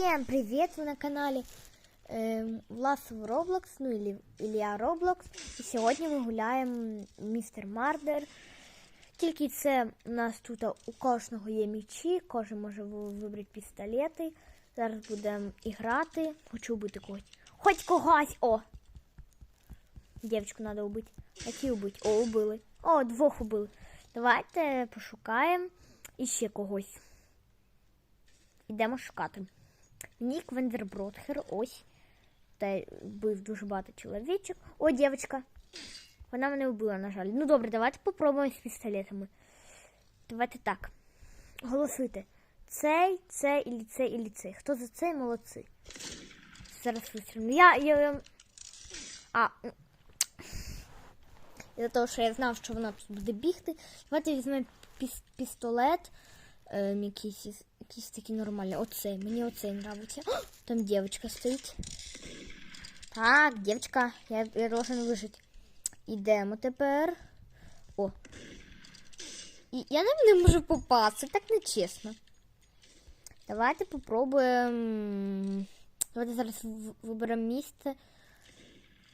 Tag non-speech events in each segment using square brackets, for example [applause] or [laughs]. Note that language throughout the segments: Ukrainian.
Всем привет! Вы на канале э, Власов Roblox, ну или Ілля Roblox. І сьогодні ми гуляємо Містер Мардер. Тільки це у нас тут у кожного є мічі, кожен може вибрати пістолети. Зараз будемо іграти. Хочу вбити когось. Хоч когось! О! Дівчинку треба вбити. Які вбити? О, убили. О, двох убили. Давайте пошукаємо іще когось. Ідемо шукати. Нік Вендербродхер, ось. Та вбив дуже багато чоловічок. О, дівчинка. Вона мене вбила, на жаль. Ну добре, давайте попробуємо з пістолетами. Давайте так. Голосуйте. Цей, цей, ілі цей, ілі цей. Хто за цей, молодці. Зараз вистрілю. Я, я, я... А, м. І за того, що я знав, що вона тут буде бігти. Давайте візьмемо піс- пістолет. Ем, якийсь, із- якийсь такий нормальний. Оцей. Мені оцей. О, там дівчинка стоїть. Так, дівчинка, я, я должен вижити. Ідемо тепер. О. І я навіть не можу попасти, так нечесно. Давайте попробуємо. Давайте зараз виберемо місце.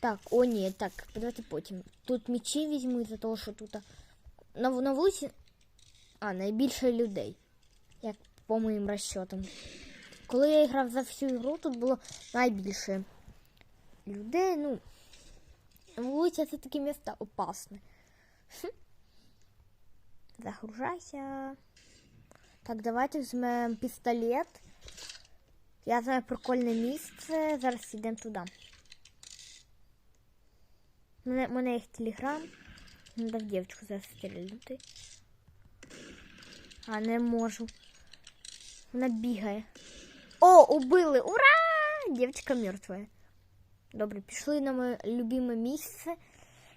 Так, о, ні, так, давайте потім. Тут мечі візьму із-за того, що тут на, на вулиці а, найбільше людей. Як по моїм розчотам. Коли я грав за всю ігру, тут було найбільше людей. Ну, вулиця це таке місце опасне. Загружайся. Так, давайте візьмемо пістолет. Я знаю прикольне місце. Зараз йдемо туди. У мене, мене є телеграм. В дівчинку зараз. А не можу. Вона бігає. О, убили! Ура! Дівчинка мертва. Добре, пішли на моє любиме місце.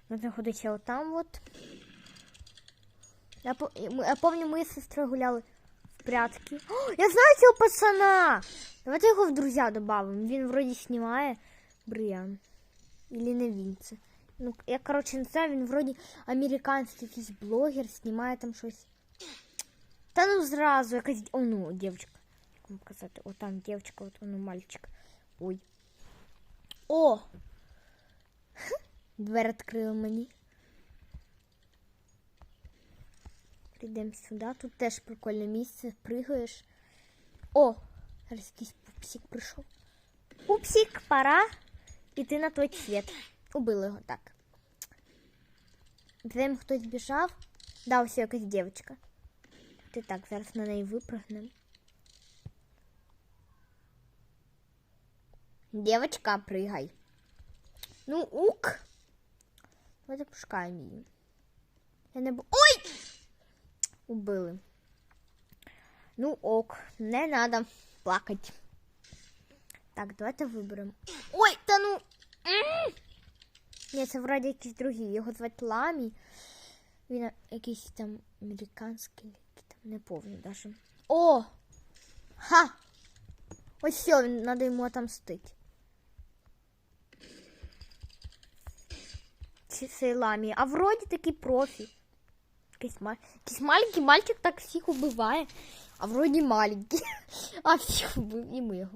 Ми знаходиться отам от. Я, я пам'ятаю, ми з сестрою гуляли в прятки. О, я знаю цього пацана! Давайте його в друзі додамо. Він вроді знімає Бріан. Или не він це. Ну, я, коротше, не знаю, він вроді американський якийсь блогер, знімає там щось. Та ну зразу якась. О, ну, дівчинка. Як вам казати? О, там дівчинка, от воно мальчик. Ой. О! Хм, [laughs] Двері відкрили мені. Прийдемо сюди. Тут теж прикольне місце. Пригаєш. О! Зараз якийсь пупсик прийшов. Пупсик, пора іти на той світ. Убили його так. Прям хтось біжав. Да, ось якась дівчинка. Ти так, зараз на неї випрыгнемо. Девочка, пригай. Ну, ук. Давайте пошукаємо її. Я не бу... Ой! Убили. Ну ок, не надо плакать. Так, давайте виберемо. Ой, та ну. Ні, це вроді якийсь другий. Його звати Ламі. Він якийсь там американський, не повний даже. О! Ха! Ось все, отомстити. Чи цей Ламі. А вроді такий профі. Якийсь, ма... маленький мальчик так всіх убиває. А вроді маленький. [laughs] А всіх убив. І.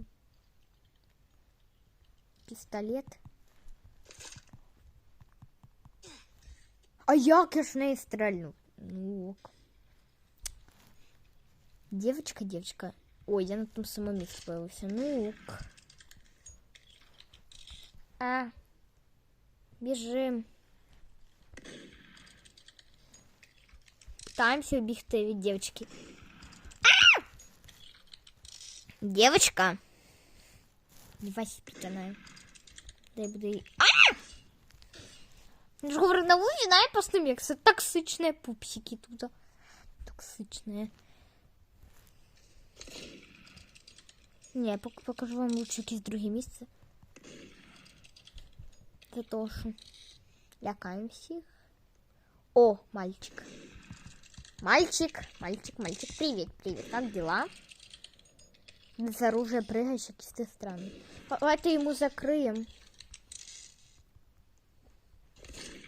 Пістолет. А як я ж в неї стрельну? Ну ок. Девочка, девочка. Ой, я на том самом месте появился. Ну ок. А. Біжим. Пытаемся убігти від девочки. А! Девочка. Невоспитанная. Дай буду їй. А! Я ж говорю, на вулиці найпасний як це токсичні пупсики тут. Токсичні. Ні, я пок- покажу вам лучше якесь друге місце. За то, що лякаємо всіх. О, мальчик. Мальчик, мальчик, мальчик, привет, привет, как дела? Без оружия прыгаешь, якийсь ти странний. Давайте йому закриємо.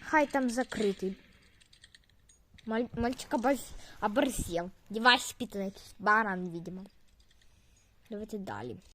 Хай там закритий. Маль... Мальчик обоз... оборзел. Девайс спитанный. Баран, видимо. Давайте далі.